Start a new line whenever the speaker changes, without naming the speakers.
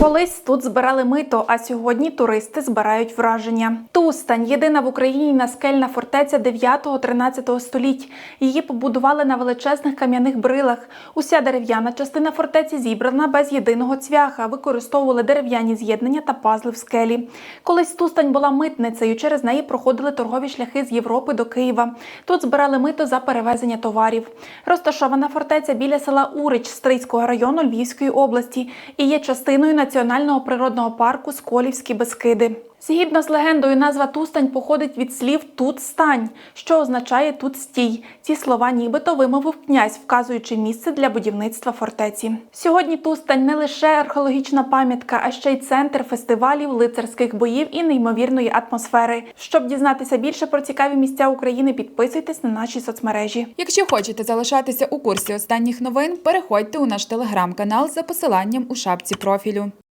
Колись тут збирали мито, а сьогодні туристи збирають враження. Тустань єдина в Україні наскельна фортеця 9-13 століть. Її побудували на величезних кам'яних брилах. Уся дерев'яна частина фортеці зібрана без єдиного цвяха, використовували дерев'яні з'єднання та пазли в скелі. Колись Тустань була митницею. Через неї проходили торгові шляхи з Європи до Києва. Тут збирали мито за перевезення товарів. Розташована фортеця біля села Урич Стрийського району Львівської області і є частиною національного природного парку Сколівські Бескиди. Згідно з легендою, назва Тустань походить від слів тут стань, що означає тут стій. Ці слова нібито вимовив князь, вказуючи місце для будівництва фортеці. Сьогодні Тустань не лише археологічна пам'ятка, а ще й центр фестивалів, лицарських боїв і неймовірної атмосфери. Щоб дізнатися більше про цікаві місця України, підписуйтесь на наші соцмережі.
Якщо хочете залишатися у курсі останніх новин, переходьте у наш телеграм-канал за посиланням у шапці профілю.